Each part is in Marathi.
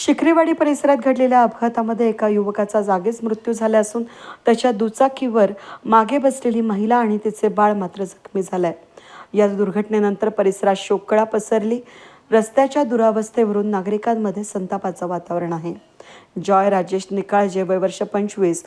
शिखरेवाडी परिसरात घडलेल्या अपघातामध्ये एका युवकाचा जागीच मृत्यू झाला असून त्याच्या दुचाकीवर मागे बसलेली महिला आणि तिचे बाळ मात्र जखमी झालंय. या दुर्घटनेनंतर परिसरात शोककळा पसरली. रस्त्याच्या दुरावस्थेवरून नागरिकांमध्ये संतापाचं वातावरण आहे. जॉय राजेश निकाळजे वय वर्ष पंचवीस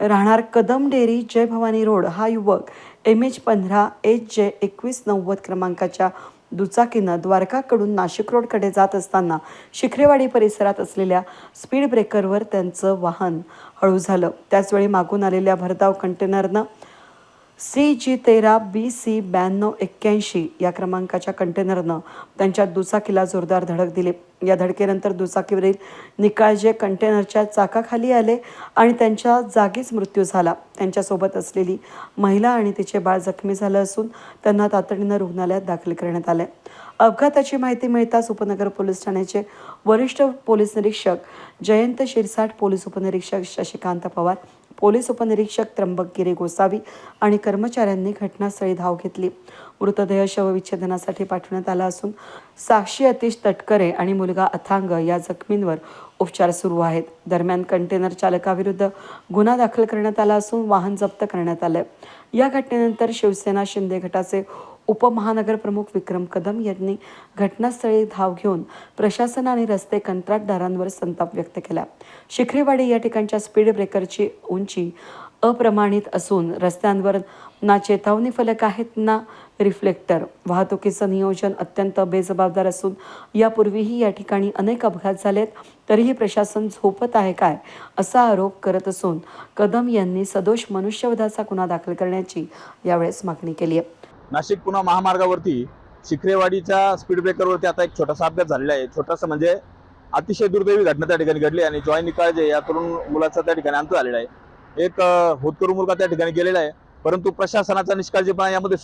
राहणार कदम डेअरी जय भवानी रोड. हा युवक एम एच पंधरा एच जे एकवीस नव्वद क्रमांकाच्या दुचाकीनं द्वारकाकडून नाशिक रोडकडे जात असताना शिखरेवाडी परिसरात असलेल्या स्पीड ब्रेकरवर त्यांचं वाहन हळू झालं. त्याचवेळी मागून आलेल्या भरधाव कंटेनरनं सी जी तेरा बी सी ब्याण्णव एक्क्याऐंशी या क्रमांकाच्या कंटेनरनं त्यांच्या दुचाकीला जोरदार धडक दिली. या धडकेनंतर दुचाकीवरील निकाळजे कंटेनरच्या चाकाखाली आले आणि त्यांच्या जागीच मृत्यू झाला. त्यांच्यासोबत असलेली महिला आणि तिचे बाळ जखमी झालं असून त्यांना तातडीनं रुग्णालयात दाखल करण्यात आले. अपघाताची माहिती मिळताच उपनगर पोलीस ठाण्याचे वरिष्ठ पोलीस निरीक्षक जयंत शिरसाट पोलीस उपनिरीक्षक शशिकांत पवार पोलीस उपनिरीक्षक त्र्यंबकगिरे गोसावी आणि कर्मचाऱ्यांनी घटनास्थळी धाव घेतली. मृतदेह शवविच्छेदनासाठी पाठवण्यात आला असून साक्षी अतिश तटकरे आणि मुलगा अथांग या जखमींवर उपचार सुरू आहेत. दरम्यान कंटेनर चालकाविरुद्ध गुन्हा दाखल करण्यात आला असून वाहन जप्त करण्यात आलंय. या घटनेनंतर शिवसेना शिंदे गटाचे उपमहानगर प्रमुख विक्रम कदम यांनी घटनास्थळी धाव घेऊन प्रशासन आणि रस्ते कंत्राटदारांवर संताप व्यक्त केला. शिखरेवाडी या ठिकाणच्या स्पीड ब्रेकरची उंची अप्रमाणित असून रस्त्यांवर ना चेतावणी फलक आहेत ना रिफ्लेक्टर. वाहतुकीचं नियोजन अत्यंत बेजबाबदार असून यापूर्वीही या ठिकाणी अनेक अपघात झालेत तरीही प्रशासन झोपत आहे काय असा आरोप करत असून कदम यांनी सदोष मनुष्यवधाचा गुन्हा दाखल करण्याची यावेळेस मागणी केली आहे. नाशिक पुणे महामार्गावरती शिखरेवाडीच्या स्पीड ब्रेकरवरती आता एक छोटासा अपघात झालेला आहे. छोटासा म्हणजे अतिशय दुर्दैवी घटना त्या ठिकाणी घडली आणि जॉय निकाळजे या तरुण मुलाचा त्या ठिकाणी अंत झालेला आहे. एक होतकरू मुलगा त्या ठिकाणी गेलेला आहे. परंतु प्रशासनाचा निष्काळजीपणा यामध्ये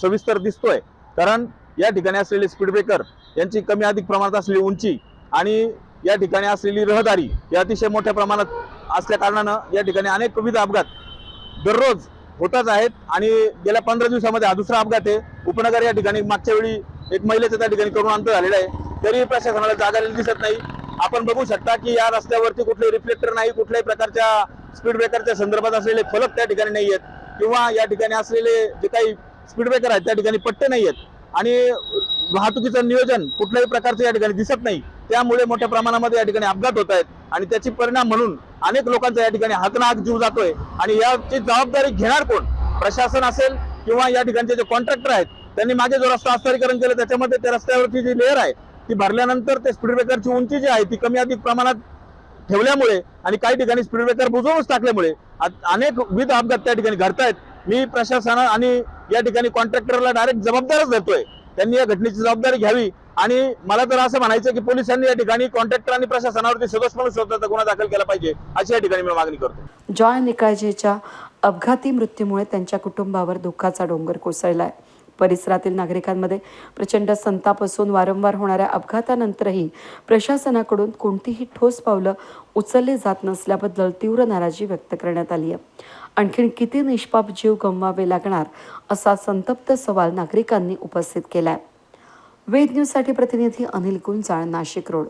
सविस्तर दिसतोय कारण या ठिकाणी असलेले स्पीड ब्रेकर यांची कमी अधिक प्रमाणात असलेली उंची आणि या ठिकाणी असलेली रहदारी ही अतिशय मोठ्या प्रमाणात असल्या कारणानं या ठिकाणी अनेक विविध अपघात दररोज होताच आहेत आणि गेल्या पंधरा दिवसामध्ये हा दुसरा अपघात आहे. उपनगर या ठिकाणी मागच्या वेळी एक महिलेचं त्या ठिकाणी करून अंत झालेलं आहे. तरी प्रशासनाला जागा दिसत नाही. आपण बघू शकता की या रस्त्यावरती कुठले रिफ्लेक्टर नाही कुठल्याही प्रकारच्या स्पीड ब्रेकरच्या संदर्भात असलेले फलक त्या ठिकाणी नाही आहेत. किंवा या ठिकाणी असलेले जे काही स्पीड ब्रेकर आहेत त्या ठिकाणी पट्टे नाही आहेत. आणि वाहतुकीचं नियोजन कुठल्याही प्रकारचं या ठिकाणी दिसत नाही. त्यामुळे मोठ्या प्रमाणामध्ये या ठिकाणी अपघात होत आहेत. आणि त्याची परिणाम म्हणून अनेक लोकांचा या ठिकाणी हातनाक जीव जातोय. आणि याची जबाबदारी घेणार कोण? प्रशासन असेल किंवा या ठिकाणचे जे कॉन्ट्रॅक्टर आहेत त्यांनी मागे जो रस्ता अस्तरीकरण केलं त्याच्यामध्ये त्या रस्त्यावरची जी लेअर आहे ती भरल्यानंतर ते स्पीड ब्रेकरची उंची जी आहे ती कमी अधिक प्रमाणात ठेवल्यामुळे आणि काही ठिकाणी स्पीड ब्रेकर बुजवूनच टाकल्यामुळे अनेक विविध अपघात त्या ठिकाणी घडतायत. मी प्रशासना आणि या ठिकाणी कॉन्ट्रॅक्टरला डायरेक्ट जबाबदारच धरतोय. त्यांनी या घटनेची जबाबदारी घ्यावी. आणि मला तर असं म्हणायचं की पोलिसांनी या ठिकाणी कॉन्ट्रॅक्टर आणि प्रशासनावरती सदोषपणे म्हणून स्वतःचा गुन्हा दाखल केला पाहिजे अशी या ठिकाणी मी मागणी करतो. जॉय निकाळजेच्या अपघाती मृत्यूमुळे त्यांच्या कुटुंबावर दुःखाचा डोंगर कोसळला परिसरातील नागरिकांमध्ये प्रचंड संताप असून वारंवार होणाऱ्या अपघातानंतरही प्रशासनाकडून कोणतीही ठोस पावलं उचलली जात नसल्याबद्दल तीव्र नाराजी व्यक्त करण्यात आली आहे. आणखीन किती निष्पाप जीव गमवावे लागणार असा संतप्त सवाल नागरिकांनी उपस्थित केला आहे वेद न्यूजसाठी प्रतिनिधी अनिल कुंचाळ नाशिक रोड.